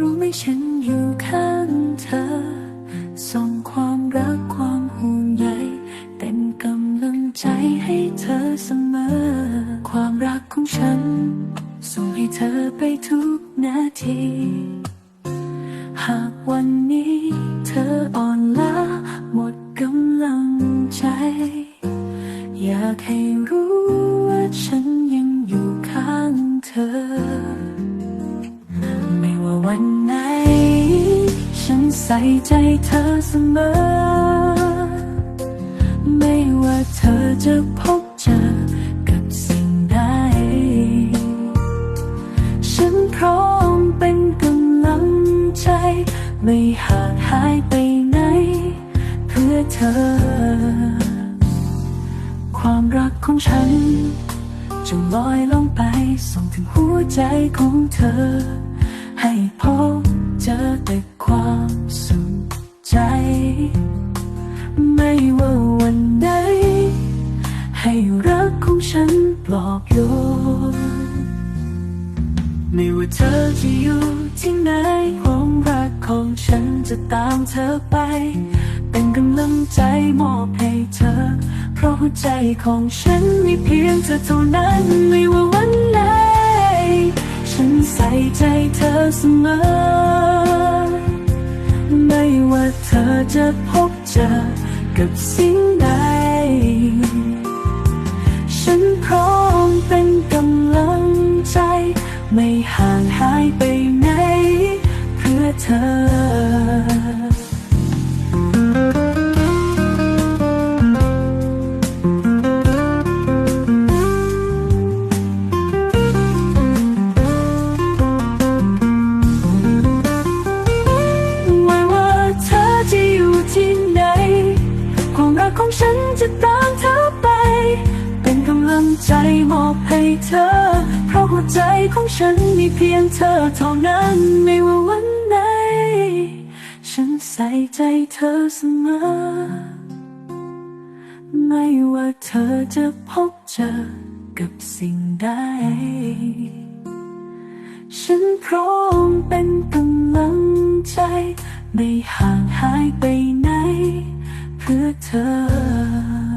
รู้ไหมฉันอยู่ข้างเธอ ส่งความรักความห่วงใยเต็มกำลังใจให้เธอเสมอ ความรักของฉัน ส่งให้เธอไปทุกนาที หากวันนี้เธออ่อนล้าหมดกำลังใจ อยากให้รู้ว่าฉันยังอยู่ข้างเธอ ใส่ใจเธอเสมอ ไม่ว่าเธอจะพบเจอกับสิ่งใด ฉันพร้อมเป็นกำลังใจ ไม่ห่างหายไปไหน เพื่อเธอ ความรักของฉันจะลอยลงไปส่งถึงหัวใจของเธอ ให้พบเจอแต่ ความสุขใจ ไม่ว่าวันใด ให้รักของฉันปลอบโยนไม่ว่าเธอจะอยู่ที่ไหนความรักของฉันจะตามเธอไป เป็นกำลังใจมอบให้เธอ เพราะหัวใจของฉันมีเพียงเธอเท่านั้นไม่ว่าวันไหนฉันใส่ใจเธอเสมอ พบเจอกับสิ่งใด ฉันพร้อมเป็นกำลังใจ ไม่ห่างหายไปไหนเพื่อเธอ จะตามเธอไป เป็นกำลังใจมอบให้เธอ เพราะหัวใจของฉันมีเพียงเธอเท่านั้นไม่ว่าวันไหน ฉันใส่ใจเธอเสมอ ไม่ว่าเธอจะพบเจอกับสิ่งใด ฉันพร้อมเป็นกำลังใจ ไม่ห่างหายไปไหนือเธอ